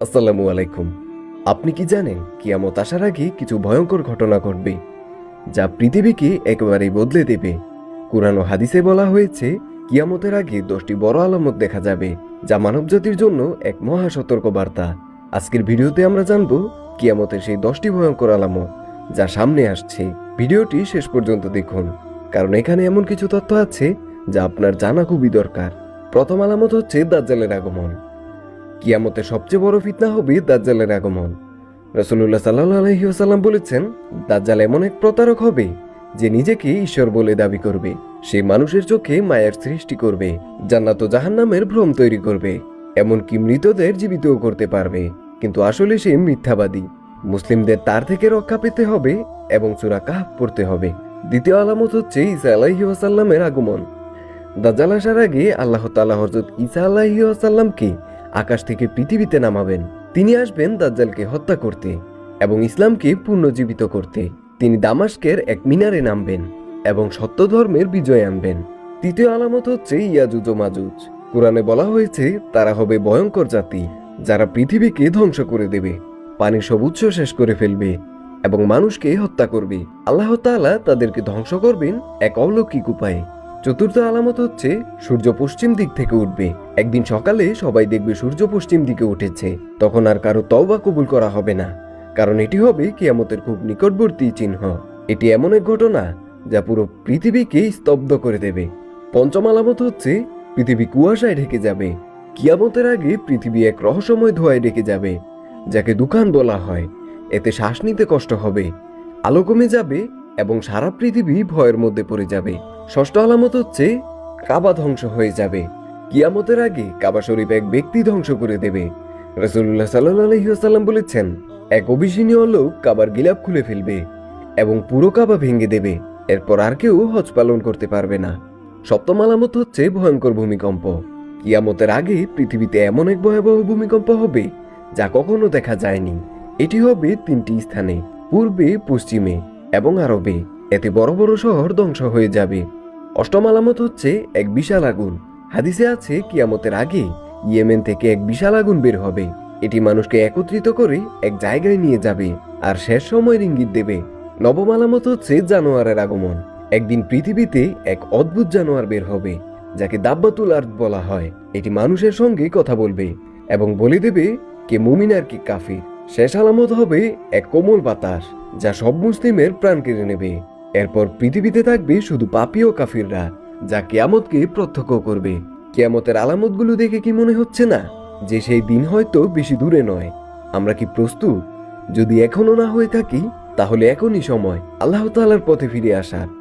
আসসালামু আলাইকুম। আপনি কি জানেন কিয়ামত আসার আগে কিছু ভয়ঙ্কর ঘটনা ঘটবে, যা পৃথিবীকে একেবারেই বদলে দেবে। কোরআন ও হাদিসে বলা হয়েছে, কিয়ামতের আগে দশটি বড় আলামত দেখা যাবে, যা মানবজাতির জন্য এক মহা সতর্ক বার্তা আজকের ভিডিওতে আমরা জানব কিয়ামতের সেই দশটি ভয়ঙ্কর আলামত, যা সামনে আসছে। ভিডিওটি শেষ পর্যন্ত দেখুন, কারণ এখানে এমন কিছু তথ্য আছে, যা আপনার জানা খুবই দরকার। প্রথম আলামত হচ্ছে দাজ্জালের আগমন। কিয়ামতের সবচেয়ে বড় ফিতনা হবে দাজ্জালের আগমন। রসুল্লাহ সাল্লাহ আলহিহাসাল্লাম বলেছেন, দাজ্জাল এমন এক প্রতারক হবে যে নিজেকে ঈশ্বর বলে দাবি করবে। সে মানুষের চোখে মায়ের সৃষ্টি করবে, জান্নাত ও জাহান্নামের ভ্রম তৈরি করবে। এমনকি মৃতদের জীবিতও করতে পারবে। কিন্তু আসলে সে মিথ্যাবাদী। মুসলিমদের তার থেকে রক্ষা পেতে হবে এবং সুরা কাহ পড়তে হবে। দ্বিতীয় আলামত হচ্ছে ইসা আলাইহাসাল্লামের আগমন। দাজ্জাল আসার আগে আল্লাহ তাআলা হযরত ঈসা আলাইহাসাল্লামকে আকাশ থেকে পৃথিবীতে নামাবেন। তিনি আসবেন দাজ্জালকে হত্যা করতে এবং ইসলামকে পুনর্জীবিত করতে। তিনি দামাস্কের এক মিনারে নামবেন এবং সত্য ধর্মের বিজয় আনবেন। তৃতীয় আলামত হচ্ছে ইয়াজুজ ও মাজুজ। কোরআনে বলা হয়েছে, তারা হবে ভয়ঙ্কর জাতি, যারা পৃথিবীকে ধ্বংস করে দেবে পানির সব উৎস শেষ করে ফেলবে এবং মানুষকে হত্যা করবে। আল্লাহ তাআলা তাদেরকে ধ্বংস করবেন এক অলৌকিক উপায়ে। চতুর্থ আলামত হচ্ছে সূর্য পশ্চিম দিক থেকে উঠবে। একদিন সকালে সবাই দেখবে সূর্য পশ্চিম দিকে উঠেছে। তখন আর কারও তওবা কবুল করা হবে না। কারণ এটি হবে কিয়ামতের খুব নিকটবর্তী চিহ্ন। এটি এমন এক ঘটনা যা পুরো পৃথিবীকে স্তব্ধ করে দেবে। পঞ্চম আলামত হচ্ছে পৃথিবী কুয়াশায় ঢেকে যাবে। কিয়ামতের আগে পৃথিবী এক রহস্যময় ধোঁয়ায় ঢেকে যাবে, যাকে দুখান বলা হয়। এতে শ্বাস নিতে কষ্ট হবে, আলো কমে যাবে এবং সারা পৃথিবী ভয়ের মধ্যে পড়ে যাবে। ষষ্ঠ আলামত হচ্ছে, কাবা ধ্বংস হয়ে যাবে। কিয়ামতের আগে কাবা শরীফ এক ব্যক্তি ধ্বংস করে দেবে। রসুল্লাহ সাল্লাম বলেছেন, এক অবিসীনীয় লোক কাবার গিলাপ খুলে ফেলবে এবং পুরো কাবা ভেঙে দেবে। এরপর আর কেউ হজ পালন করতে পারবে না। সপ্তম আলামত হচ্ছে ভয়ঙ্কর ভূমিকম্প। কিয়ামতের আগে পৃথিবীতে এমন এক ভয়াবহ ভূমিকম্প হবে যা কখনো দেখা যায়নি। এটি হবে তিনটি স্থানে, পূর্বে, পশ্চিমে। এবং আরবে। এতে বড় বড় শহর ধ্বংস হয়ে যাবে। অষ্টম আলামত হচ্ছে এক বিশাল আগুন। হাদিসে আছে, কিয়ামতের আগে ইয়েমেন থেকে এক বিশাল আগুন বের হবে। এটি মানুষকে একত্রিত করে এক জায়গায় নিয়ে যাবে আর শেষ সময়ের ইঙ্গিত দেবে। নবম আলামত হচ্ছে জানোয়ারের আগমন। একদিন পৃথিবীতে এক অদ্ভুত জানোয়ার বের হবে, যাকে দাব্বাতুল আর্থ বলা হয়। এটি মানুষের সঙ্গে কথা বলবে এবং বলে দেবে, কে মুমিন আর কি কাফির। শেষ আলামত হবে এক কোমল বাতাস, যা সব মুসলিমের প্রাণ কেড়ে নেবে। এরপর পৃথিবীতে থাকবে শুধু পাপি ও কাফিররা, যা কেয়ামতকে প্রত্যক্ষ করবে। কেয়ামতের আলামতগুলো দেখে কি মনে হচ্ছে না যে সেই দিন হয়তো বেশি দূরে নয়? আমরা কি প্রস্তুত? যদি এখনও না হয়ে থাকি, তাহলে এখনই সময়, আল্লাহ তাআলার পথে ফিরে আসার।